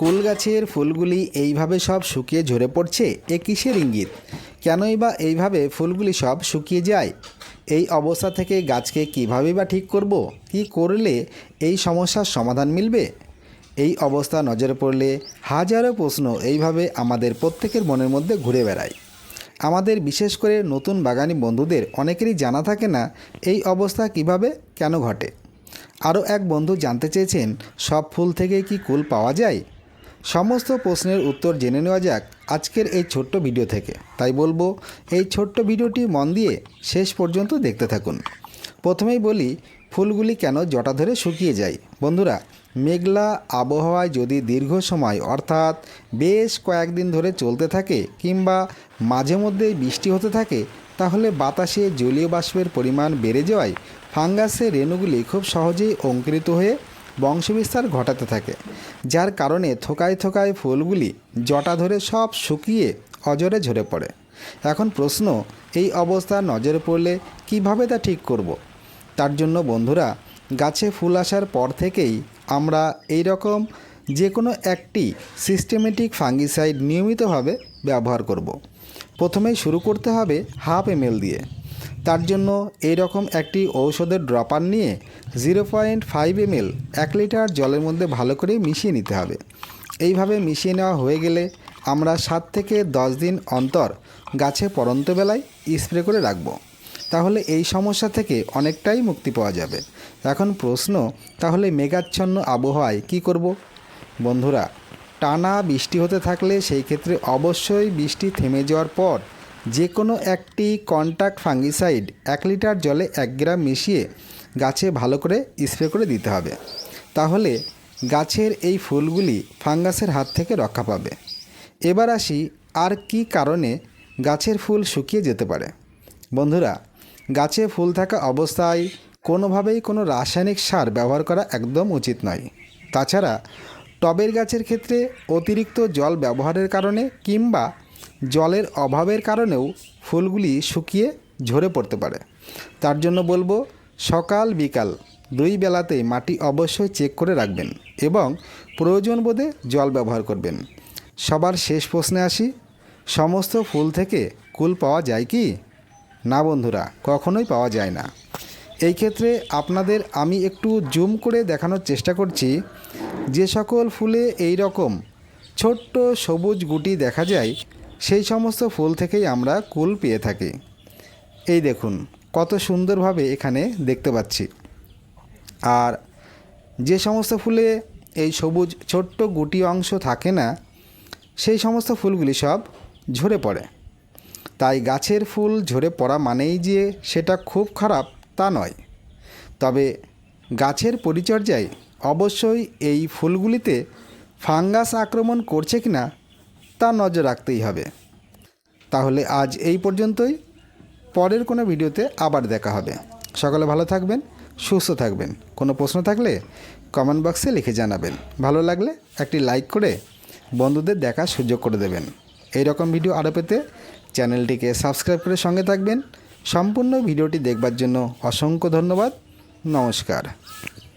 কুল গাছের ফুলগুলি এইভাবে সব শুকিয়ে ঝরে পড়ছে, এ কিসের ইঙ্গিত? কেনই বা এইভাবে ফুলগুলি সব শুকিয়ে যায়? এই অবস্থা থেকে গাছকে কীভাবে বা ঠিক করব? কি করলে এই সমস্যার সমাধান মিলবে? এই অবস্থা নজরে পড়লে হাজারো প্রশ্ন এইভাবে আমাদের প্রত্যেকের মনের মধ্যে ঘুরে বেড়ায়। আমাদের বিশেষ করে নতুন বাগানি বন্ধুদের অনেকেরই জানা থাকে না এই অবস্থা কীভাবে, কেন ঘটে? আরও এক বন্ধু জানতে চেয়েছেন, সব ফুল থেকে কি কুল পাওয়া যায়? সমস্ত প্রশ্নের উত্তর জেনে নেওয়া যাক আজকের এই ছোট্ট ভিডিও থেকে। তাই বলব, এই ছোট্ট ভিডিওটি মন দিয়ে শেষ পর্যন্ত দেখতে থাকুন। প্রথমেই বলি, ফুলগুলি কেন জটা ধরে শুকিয়ে যায়? বন্ধুরা, মেঘলা আবহাওয়ায় যদি দীর্ঘ সময়, অর্থাৎ বেশ কয়েকদিন ধরে চলতে থাকে কিংবা মাঝে মধ্যেই বৃষ্টি হতে থাকে, তাহলে বাতাসে জলীয় বাষ্পের পরিমাণ বেড়ে যাওয়ায় ফাঙ্গাসের রেণুগুলি খুব সহজেই অঙ্কুরিত হয়ে বংশবিস্তার ঘটাতে থাকে, যার কারণে থোকায় থোকায় ফুলগুলি জটা ধরে সব শুকিয়ে অজরে ঝরে পড়ে এখন প্রশ্ন, এই অবস্থা নজরে পড়লে কীভাবে তা ঠিক করব। তার জন্য বন্ধুরা, গাছে ফুল আসার পর থেকেই আমরা এই রকম যে কোনো একটি সিস্টেমেটিক ফাঙ্গিসাইড নিয়মিতভাবে ব্যবহার করব। প্রথমেই শুরু করতে হবে হাফ এম দিয়ে তার জন্য এই রকম একটি ঔষধের ড্রপার নিয়ে জিরো পয়েন্ট ফাইভ এম এক লিটার জলের মধ্যে ভালো করে মিশিয়ে নিতে হবে। এইভাবে মিশিয়ে নেওয়া হয়ে গেলে আমরা সাত থেকে দশ দিন অন্তর গাছে পরন্ত বেলায় স্প্রে করে রাখব। তাহলে এই সমস্যা থেকে অনেকটাই মুক্তি পাওয়া যাবে। এখন প্রশ্ন, তাহলে মেঘাচ্ছন্ন আবহাওয়ায় কি করব? বন্ধুরা, টানা বৃষ্টি হতে থাকলে সেই ক্ষেত্রে অবশ্যই বৃষ্টি থেমে যাওয়ার পর যে কোনো একটি কন্ট্যাক্ট ফাঙ্গিসাইড এক লিটার জলে এক গ্রাম মিশিয়ে গাছে ভালো করে স্প্রে করে দিতে হবে। তাহলে গাছের এই ফুলগুলি ফাঙ্গাসের হাত থেকে রক্ষা পাবে। এবার আসি আর কি কারণে গাছের ফুল শুকিয়ে যেতে পারে। বন্ধুরা, গাছে ফুল থাকা অবস্থায় কোনোভাবেই কোনো রাসায়নিক সার ব্যবহার করা একদম উচিত নয়। তাছাড়া টবের গাছের ক্ষেত্রে অতিরিক্ত জল ব্যবহারের কারণে কিংবা জলের অভাবের কারণেও ফুলগুলি শুকিয়ে ঝরে পড়তে পারে। তার জন্য বলব, সকাল বিকাল দুই বেলাতেই মাটি অবশ্যই চেক করে রাখবেন এবং প্রয়োজন বোধে জল ব্যবহার করবেন। সবার শেষ প্রশ্নে আসি, সমস্ত ফুল থেকে কুল পাওয়া যায় কি? না বন্ধুরা, কখনোই পাওয়া যায় না। এই ক্ষেত্রে আপনাদের আমি একটু জুম করে দেখানোর চেষ্টা করছি, যে সকল ফুলে এই রকম ছোট্ট সবুজ গুটি দেখা যায় সেই সমস্ত ফুল থেকেই আমরা কুল পেয়ে থাকি। এই দেখুন, কত সুন্দরভাবে এখানে দেখতে পাচ্ছি। আর যে সমস্ত ফুলে এই সবুজ ছোট্ট গুটি অংশ থাকে না, সেই সমস্ত ফুলগুলি সব ঝরে পড়ে। তাই গাছের ফুল ঝরে পড়া মানেই যে সেটা খুব খারাপ তা নয়। তবে গাছের পরিচর্যায় অবশ্যই এই ফুলগুলিতে ফাঙ্গাস আক্রমণ করছে কিনা তা নজর রাখতেই হবে। তাহলে আজ এই পর্যন্তই। পরের কোনো ভিডিওতে আবার দেখা হবে। সকলে ভালো থাকবেন, সুস্থ থাকবেন। কোনো প্রশ্ন থাকলে কমেন্ট বক্সে লিখে জানাবেন। ভালো লাগলে একটি লাইক করে বন্ধুদের দেখার সুযোগ করে দেবেন। এই রকম ভিডিও আরও পেতে চ্যানেলটিকে সাবস্ক্রাইব করে সঙ্গে থাকবেন। সম্পূর্ণ ভিডিওটি দেখবার জন্য অসংখ্য ধন্যবাদ। নমস্কার।